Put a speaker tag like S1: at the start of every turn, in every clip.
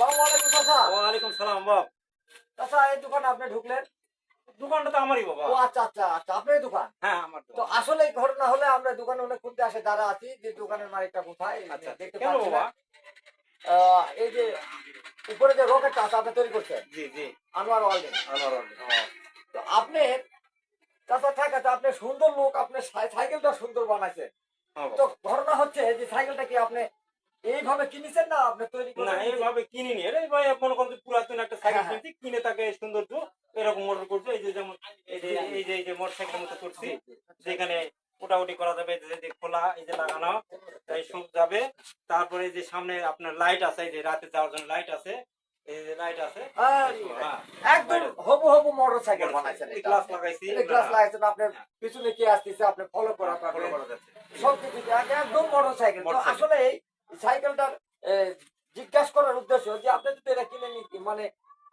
S1: আসসালামু আলাইকুম চাচা।
S2: ওয়ালাইকুম সালাম বাপ।
S1: চাচা এই দোকানে আপনি ঢুকলেন?
S2: দোকানটা তো আমারই বাবা।
S1: ও আচ্ছা আচ্ছা আচ্ছা আপনার দোকান?
S2: হ্যাঁ আমার
S1: তো আসলে এই ঘটনা হলে আমরা দোকানে অনেক খুঁজতে আসে দাঁড়া আছি যে দোকানের মালিকটা কোথায় দেখতে পাচ্ছি
S2: বাবা?
S1: আহ, এই যে উপরে যে রকেটটা আছে আপনি তৈরি করছেন?
S2: জি জি।
S1: আনোয়ার ওয়ালদিন
S2: আনোয়ার আলী।
S1: তো আপনি চাচা ঠিক আছে আপনি সুন্দর লোক আপনি সাইকেলটা সুন্দর বানাইছেন।
S2: হ্যাঁ
S1: তো ঘটনা হচ্ছে যে সাইকেলটা কি আপনি এইভাবে কিনেছেন না আপনি তৈরি
S2: না এইভাবে কিনিনি। এর ভাই মনে করেন পুরাতন একটা সাইকেল
S1: হ্যাঁ, হ্যাঁ।
S2: কিনছি কিনে তাকে সৌন্দর্য এরকম অর্ডার করছি। এই যে যেমন এই যে এই যে এই যে মোটর সাইকেলের মতো করছি যেখানে ওটাউটি করা যাবে যে খোলা এই যে লাগানো এই সব যাবে। তারপরে যে সামনে আপনার লাইট আছে এই যে রাতে যাওয়ার জন্য লাইট আছে এই যে লাইট আছে।
S1: আর
S2: হ্যাঁ।
S1: একদম হবু হবু মোটর সাইকেল বানাইছেন
S2: গ্লাস লাগাইছি
S1: গ্লাস লাগাইছেন আপনি
S2: হ্যাঁ।
S1: পিছনে কি আসতেছে আপনি ফলো করা
S2: ফলো করা যাচ্ছে।
S1: সব কিছু একদম মোটর সাইকেল আসলে এই সাইকেলটার জিজ্ঞাসা করার উদ্দেশ্য যে আপনি যদি এটা কিনে নিতে মানে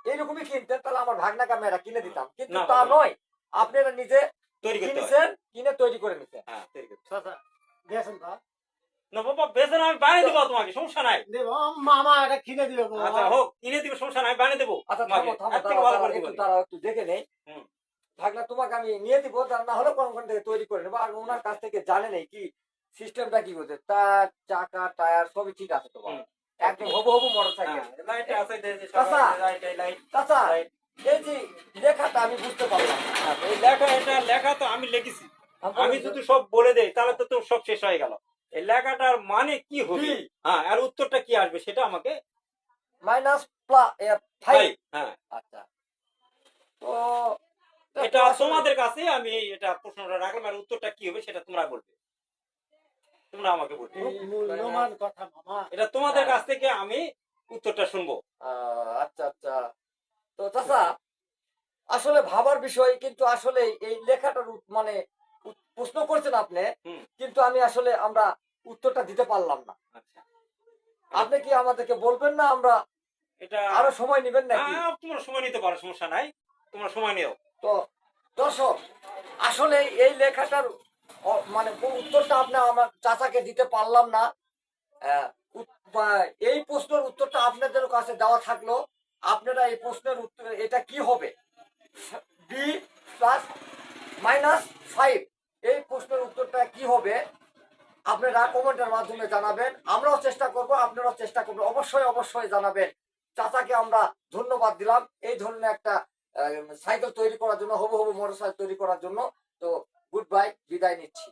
S1: এইরকমই কিনতেন তাহলে আমার ভাগনাকে আমি এটা কিনে দিতাম? কিন্তু তা নয়। আপনি নিজে
S2: তৈরি
S1: কিনেছেন কিনে তৈরি করে নিছেন
S2: হ্যাঁ তৈরি করতে
S3: চাচা তা।
S2: না বাবা বেতন আমি বানিয়ে দেবো তোমাকে সমস্যা নাই।
S3: মামা এটা কিনে দিবে
S2: আচ্ছা হোক কিনে দিবে সমস্যা নাই বানিয়ে দেবো
S1: আচ্ছা থামো থামো দাঁড়াও, একটু দেখে নেই। ভাগনা তোমাকে আমি নিয়ে দিব না হলে কোন কোন থেকে তৈরি করে নেব। আর ওনার কাছ থেকে জানে নেই কি সিস্টেমটা কি করছে তার চাকা টায়ার সবই ঠিক আছে তো একদম হবু হবু মোটর সাইকেল
S2: হ্যাঁ, লাইট আছে এই যে
S1: লেখাটা আমি বুঝতে পারলাম
S2: হ্যাঁ, এই লেখা এটা লেখা তো আমি লিখেছি। আমি যদি সব বলে দেই তাহলে তো তোর সব শেষ হয়ে গেল। এই লেখাটার মানে কি হবে? হ্যাঁ আর উত্তরটা কি আসবে সেটা আমাকে
S1: মাইনাস ফাইভ।
S2: হ্যাঁ।
S1: আচ্ছা। তো
S2: এটা তোমাদের কাছে আমি এটা প্রশ্নটা রাখলাম আর উত্তরটা কি হবে সেটা তোমরা বলবে। তোমরা আমাকে বলবে। এটা তোমাদের
S1: হ্যাঁ।
S2: কাছ থেকে আমি উত্তরটা শুনব।
S1: আচ্ছা আচ্ছা। তো চাচা আসলে ভাবার বিষয় কিন্তু আসলে এই লেখাটার মানে প্রশ্ন করছেন আপনি কিন্তু আমি আসলে আমরা উত্তরটা দিতে পারলাম না।
S2: আচ্ছা।
S1: আপনি কি আমাদেরকে বলবেন না আমরা
S2: এটা
S1: আরও সময় নেবেন
S2: হ্যাঁ তোমরা সময় নিতে পারো সমস্যা নাই। তোমরা সময় নিও।
S1: তো দর্শক আসলে এই লেখাটার মানে উত্তরটা আপনি আমার চাচাকে দিতে পারলাম না। এই প্রশ্নের উত্তরটা আপনাদের কাছে দেওয়া থাকল। আপনারা এই প্রশ্নের উত্তর এটা কি হবে? বি প্লাস মাইনাস ফাইভ এই প্রশ্নের উত্তরটা কি হবে? আপনারা কমেন্টের মাধ্যমে জানাবেন। আমরাও চেষ্টা করব, আপনারাও চেষ্টা করবেন। অবশ্যই অবশ্যই জানাবেন। চাচাকে আমরা ধন্যবাদ দিলাম এই ধরনের একটা সাইকেল তৈরি করার জন্য হবু হবু মোটর সাইকেল তৈরি করার জন্য। তো গুড বাই বিদায় নিচ্ছি।